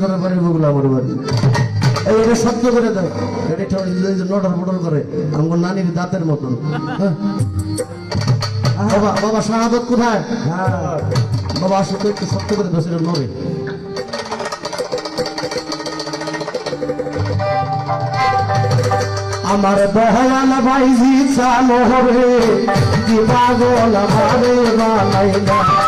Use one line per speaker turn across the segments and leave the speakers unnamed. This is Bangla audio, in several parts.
বগুলো আমার বাড়ি। করে এটা নটর করে নানির দাঁতের মতন। হ্যাঁ। বাবা বাবা শাহাদত কোথায়? বাবা আসো তো একটু সত্য করে সেটা নড়ে। আমার দয়াল ভাইজি চালো আমারে বানাইলা।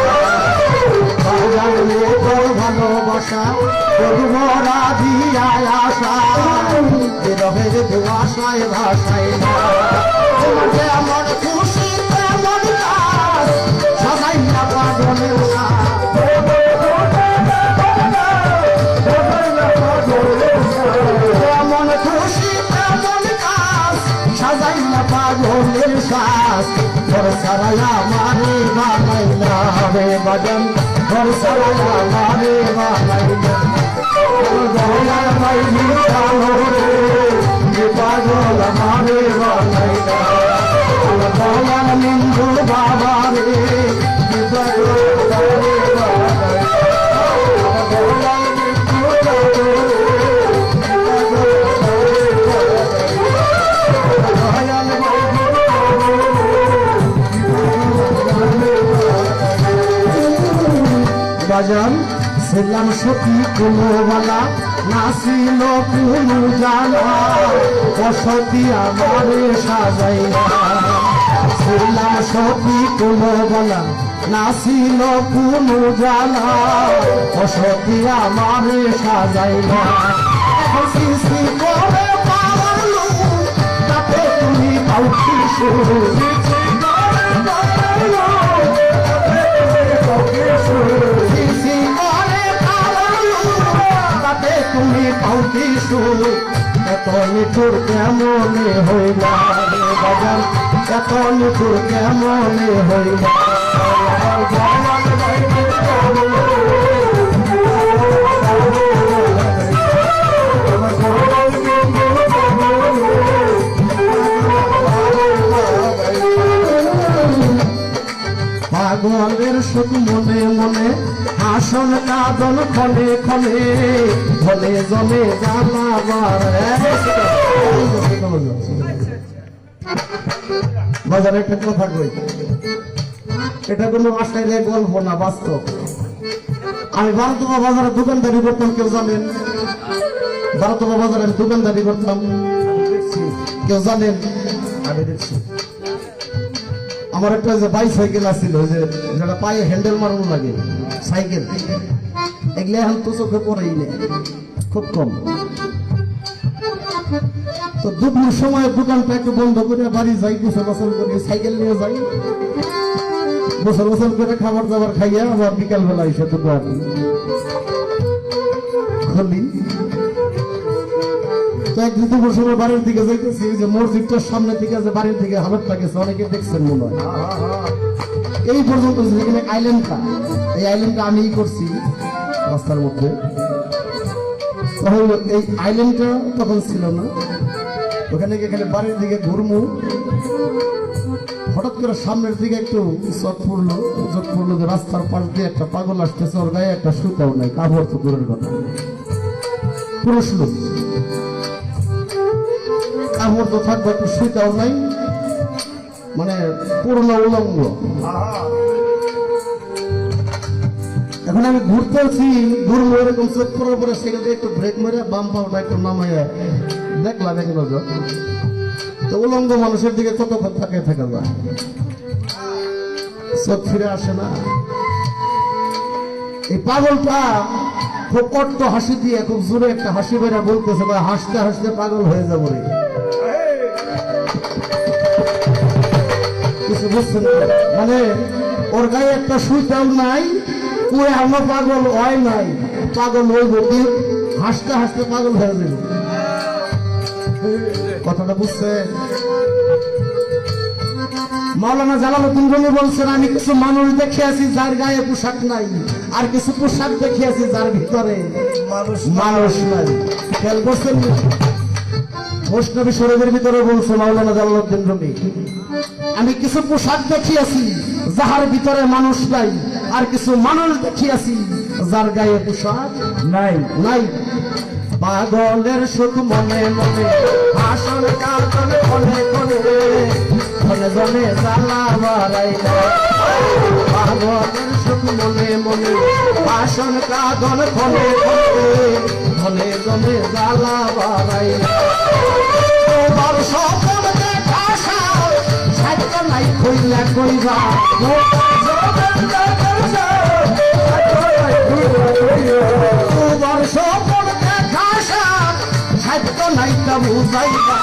বহু বড়া দিয়া আশা চিরহের ভাষায় তোমাকে আমার খুশি তেমন কাজ সবাইলা পাগলের তেমন খুশি তেমন কাজ সাজাইলা পাগলের শ্বাস ঘর সারাইয়া মারে বানাইলা হবে বাজন ঘর সারাইয়া মারে বানাইলা দয়াল মাইলি চালো রে যে পাগল মারে বানাইলা দয়াল নিন্দু বাজান, ছিলাম সতী কোনো বালা নাসিল কোনো জানা বসতি আমারে সাজাইলা ছিলাম সতী কোনো বালা নাসিল কোনো জানা বসতি আমারে পাওয়ার তাতে তুমি তুমি কাউকে শুরু এত নিঠুর কেমনে হইলা? বাজার এত নিঠুর কেমনে হইলা? আসন কাদন খনে খনে খনে জমে জ্বালাবার বাজারে একটা কথা কই, এটা কোনো আশায় গল্প না, বাস্তব। আমি ভারতবা বাজারে দোকানদারি করতাম, কেউ জানেন ভারতবা বাজারে দোকানদারি করতাম। কেউ জানেন আমি দেখছি। আমার একটা যে বাইসাইকেল আছিল যে যেটা পায়ে হ্যান্ডেল মারানো লাগে সাইকেল এগুলো এখন তো চোখে পড়েই খুব কম। তো দুপুর সময় দোকানটা একটু বন্ধ করে বাড়ি যাই, গোসল গোসল করে সাইকেল নিয়ে যাই। গোসল গোসল করে খাবার দাবার খাইয়া আবার বিকাল বেলা এসে দোকান খুলি তো একদিন দুপুর সময় বাড়ির দিকে যাইতেছি যে মসজিদটার সামনে থেকে যে বাড়ির দিকে হালতটা গেছে অনেকে দেখছেন মনে হয়। এই পর্যন্ত যেখানে আইল্যান্ডটা এই আইল্যান্ডটা আমি করছি রাস্তার মধ্যে। তখন এই আইল্যান্ডটা তখন ছিল না। ওখানে এখানে বাড়ির দিকে ঘুরমু। হঠাৎ করে সামনের দিকে একটু চট পড়ল। চট পড়ল যে রাস্তার পাশ দিয়ে একটা পাগল আসতেছে, ওর গায়ে একটা সুতাও নাই, কাপড় তো দূরের কথা। পুরুষ লোক। তো থাকবে একটু সুতাও নাই। মানে পূর্ণ উলঙ্গ। এখন আমি ঘুরতেছি ঘুরবো এরকম করার পরে সেখানে একটু ব্রেক মেরে বাম পাওয়াটা একটু দেখলাম এক নজর। তো উলঙ্গ মানুষের দিকে কতক্ষণ থাকে থাকা যায়? চোখ ফিরে আসে না। এই পাগলটা খুব কট্ট হাসি দিয়ে, খুব জোরে একটা হাসি বেড়া বলতেছে হাসতে হাসতে পাগল হয়ে যাব রে। কিছু বুঝছেন? মানে ওর গায়ে একটা সুইটাও নাই কুয়ে আমার পাগল হয় নাই। পাগল হইব কি? হাসতে হাসতে পাগল হয়ে যাবে। কথাটা বুঝছে? মাওলানা জালালউদ্দিন রুমি বলছেন আমি কিছু মানুষ দেখে আছি যার গায়ে পোশাক নাই আর কিছু পোশাক দেখে আছি যার ভিতরে
মানুষ
মানুষ নাই। খেয়াল করছেন? বৈষ্ণবী সরবের ভিতরে বলছে মাওলানা জালালউদ্দিন রুমি আমি কিছু পোশাক দেখিয়াছি যাহার ভিতরে মানুষ নাই আর কিছু মানুষ দেখিয়াছি যার গায়ে পোশাক
নাই।
নাই। পাগলের সুখ মনে মনে আসন কাতনে মনে মনে মনে জনে জ্বালা বাড়াইলা। পাগলের সুখ মনে মনে আসল কাতন মনে মনে মনে জনে জ্বালা বাড়াইলা। তোমার সকল দেখা সাধ্য নাই কইলা কইবা তোমার সকল দেখা সাধ্য নাই তা বুঝাইবা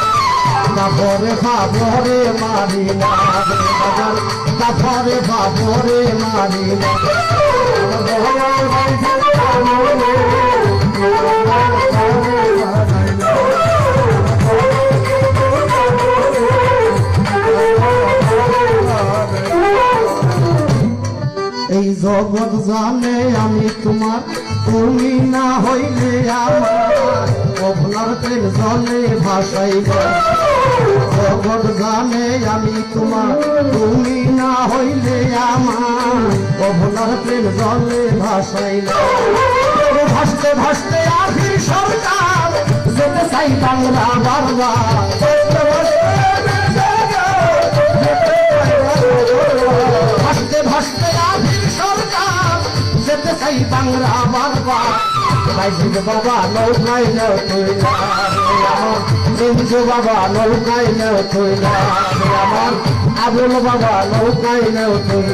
তারপরে বাবরে মারি না তারপরে বাবরে মারি না। এই জগৎ জানে আমি তোমার, তুমি না হইলে আমার। আপনার প্রেম জলে ভাসাইবা জগৎ জানে আমি তোমার তুমি না হইলে আমার। আপনার প্রেম জলে ভাসাইবা ভাসতে ভাসতে আখির সরকার, যেতে চাই বাংলা বারবার। ভাসতে ভাসতে আখির সরকার, যেতে চাই বাংলা বারবার। বাবা নৌকায় নেও সিন্ধু বাবা নৌকায় নেও তুই আমার আবুল বাবা নৌকায় নেও তুই